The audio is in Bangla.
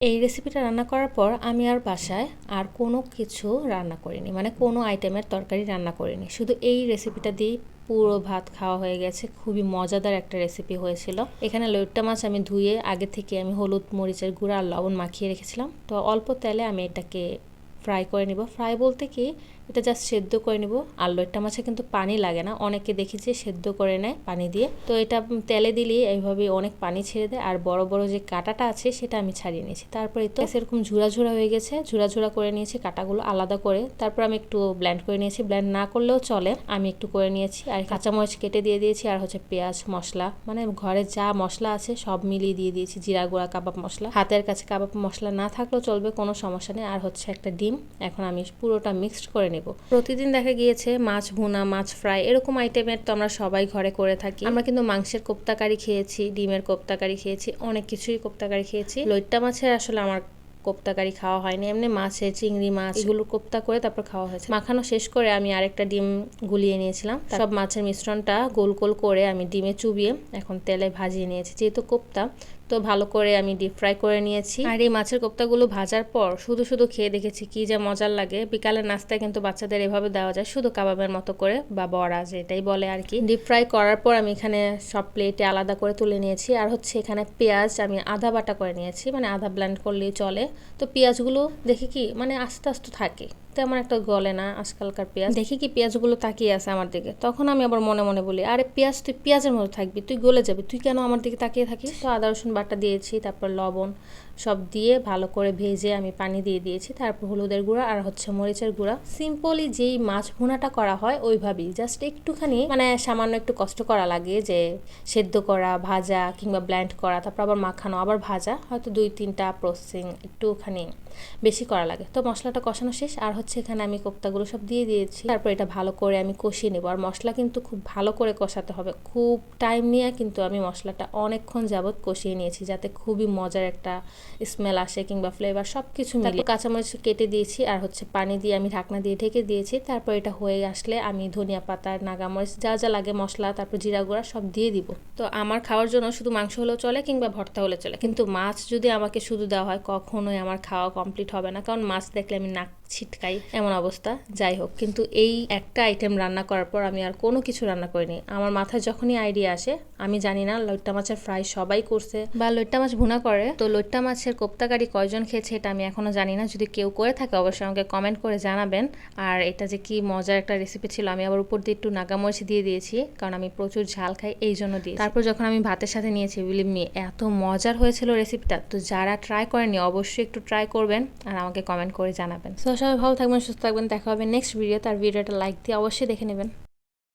এই রেসিপিটা রান্না করার পর আমি আর বাসায় আর কোনো কিছু রান্না করিনি। মানে কোনো আইটেমের তরকারি রান্না করিনি। শুধু এই রেসিপিটা দিয়ে পুরো ভাত খাওয়া হয়ে গেছে। খুবই মজাদার একটা রেসিপি হয়েছিল। এখানে লইট্টা মাছ আমি ধুয়ে আগে থেকে আমি হলুদ, মরিচের গুঁড়া আর লবণ মাখিয়ে রেখেছিলাম। তো অল্প তেলে আমি এটাকে ফ্রাই করে নিব। ফ্রাই বলতে কি এটা জাস্ট সেদ্ধ করে নিব। আর লইট্টা মাছে কিন্তু পানি লাগে না, অনেকে দেখেছি সেদ্ধ করে নেয় পানি দিয়ে। তো এটা তেলে দিলেই এইভাবে অনেক পানি ছেড়ে দেয়। আর বড় বড় যে কাটাটা আছে সেটা আমি ছাড়িয়ে নিয়েছি। তারপরে তো সেরকম ঝুরা ঝুরা হয়ে গেছে। ঝুরা ঝুরা করে নিয়েছি কাটাগুলো আলাদা করে। তারপর আমি একটু ব্ল্যান্ড করে নিয়েছি। ব্ল্যান্ড না করলেও চলে। আমি একটু করে নিয়েছি। আর কাঁচামরিচ কেটে দিয়ে দিয়েছি। আর হচ্ছে পেঁয়াজ মশলা। মানে ঘরে যা মশলা আছে সব মিলিয়ে দিয়ে দিয়েছি। জিরা গুঁড়া, কাবাব মশলা। হাতের কাছে কাবাব মশলা না থাকলেও চলবে, কোনো সমস্যা নেই। আর হচ্ছে একটা ডিম। এখন আমি পুরোটা মিক্সড করে নেব। প্রতিদিন দেখা গিয়েছে মাছ ভুনা মাছ ফ্রাই এরকম আইটেমের তো আমরা সবাই ঘরে করে থাকি। আমরা কিন্তু মাংসের কোপ্তাকারি খেয়েছি ডিমের কোপ্তাকারি খেয়েছি অনেক কিছুই কোপ্তাকারি খেয়েছি। লইট্টা মাছের আসলে আমার কোপ্তাকারি খাওয়া হয়নি। এমনি মাছের চিংড়ি মাছ এগুলো কোপ্তা করে তারপর খাওয়া হয়েছে। মাখানো শেষ করে আমি আরেকটা ডিম গুলিয়ে নিয়েছিলাম। সব মাছের মিশ্রণটা গোল গোল করে আমি ডিমে চুবিয়ে এখন তেলে ভাজিয়ে নিয়েছি। যেহেতু কোপ্তা তো ভালো করে আমি ডিপ ফ্রাই করে নিয়েছি। আর এই মাছের কোপ্তাগুলো ভাজার পর শুধু শুধু খেয়ে দেখেছি কি যা মজার লাগে। বিকালের নাস্তায় কিন্তু বাচ্চাদের এভাবে দেওয়া যায়, শুধু কাবাবের মতো করে বা বড়া যেটাই বলে আর কি। ডিপ ফ্রাই করার পর আমি এখানে সব প্লেটে আলাদা করে তুলে নিয়েছি। আর হচ্ছে এখানে পেঁয়াজ আমি আধা বাটা করে নিয়েছি মানে আধা ব্ল্যান্ড করলেই চলে। তো পেঁয়াজগুলো দেখি কি মানে আস্তে আস্তে থাকে। তেমন একটা গলে না আজকালকার পেঁয়াজ। দেখি কি পেঁয়াজগুলো তাকিয়ে আছে আমার দিকে। তখন আমি আবার মনে মনে বলি আরে পেঁয়াজ তুই পেঁয়াজের মতো থাকবি তুই গলে যাবি তুই কেন আমার দিকে তাকিয়ে থাকিস? তো আদা রসুন বাটা দিয়েছি তারপর লবণ। সব দিয়ে ভালো করে ভেজে আমি পানি দিয়ে দিয়েছি। তারপর হলুদের গুঁড়া আর হচ্ছে মরিচের গুঁড়া। সিম্পলি যেই মাছ ভুনাটা করা হয়, ওইভাবেই। জাস্ট একটুখানি মানে সামান্য একটু কষ্ট করা লাগে যে সেদ্ধ করা, ভাজা কিংবা ব্ল্যান্ড করা, তারপর আবার মাখানো, আবার ভাজা। হয়তো দুই তিনটা প্রসেসিং একটুখানি বেশি করা লাগে। তো মশলাটা কষানো শেষ, আর হচ্ছে এখানে আমি কোপ্তাগুলো সব দিয়ে দিয়েছি। তারপর এটা ভালো করে আমি কষিয়ে নেব। আর মশলা কিন্তু খুব ভালো করে কষাতে হবে। খুব টাইম নিয়ে কিন্তু আমি মশলাটা অনেকক্ষণ যাবৎ কষিয়ে নিয়েছি, যাতে খুবই মজার একটা স্মেল আসে কিংবা ফ্লেভার সব কিছু মিলে কাঁচামরিচ কেটে দিয়েছি আর হচ্ছে পানি দিয়ে আমি ঢাকনা দিয়ে ঢেকে দিয়েছি। তারপর এটা হয়ে আসলে আমি ধনিয়া পাতা নাগামরিচ যা যা লাগে মশলা তারপর জিরা গুঁড়া সব দিয়ে দিব। তো আমার খাওয়ার জন্য শুধু মাংস হলেও চলে কিংবা ভর্তা হলে চলে। কিন্তু মাছ যদি আমাকে শুধু দেওয়া হয় কখনোই আমার খাওয়া কমপ্লিট হবে না। কারণ মাছ দেখলে আমি নাক ছিটকাই এমন অবস্থা। যাই হোক কিন্তু এই একটা আইটেম রান্না করার পর আমি আর কোনো কিছু রান্না করিনি। আমার মাথায় যখনই আইডিয়া আসে আমি জানি না লইট্টা মাছের ফ্রাই সবাই করছে বা লইট্টা মাছ ভুনা করে। তো লইট্টা মাছের কোপ্তাকারি কয়জন খেয়েছে এটা আমি এখনও জানি না। যদি কেউ করে থাকে অবশ্যই আমাকে কমেন্ট করে জানাবেন। আর এটা যে কি মজার একটা রেসিপি ছিল আমি আবার উপর দিয়ে একটু নাগামরিচ দিয়ে দিয়েছি কারণ আমি প্রচুর ঝাল খাই এই জন্য দিয়ে তারপর যখন আমি ভাতের সাথে নিয়েছি বিলিভ মি এত মজার হয়েছিল রেসিপিটা তো যারা ট্রাই করেনি অবশ্যই একটু ট্রাই করবেন আর আমাকে কমেন্ট করে জানাবেন। সো সবাই ভালো থাকবেন, সুস্থ থাকবেন, দেখা হবে নেক্সট ভিডিও আর ভিডিওটা লাইক দিয়ে অবশ্যই দেখে নেবেন।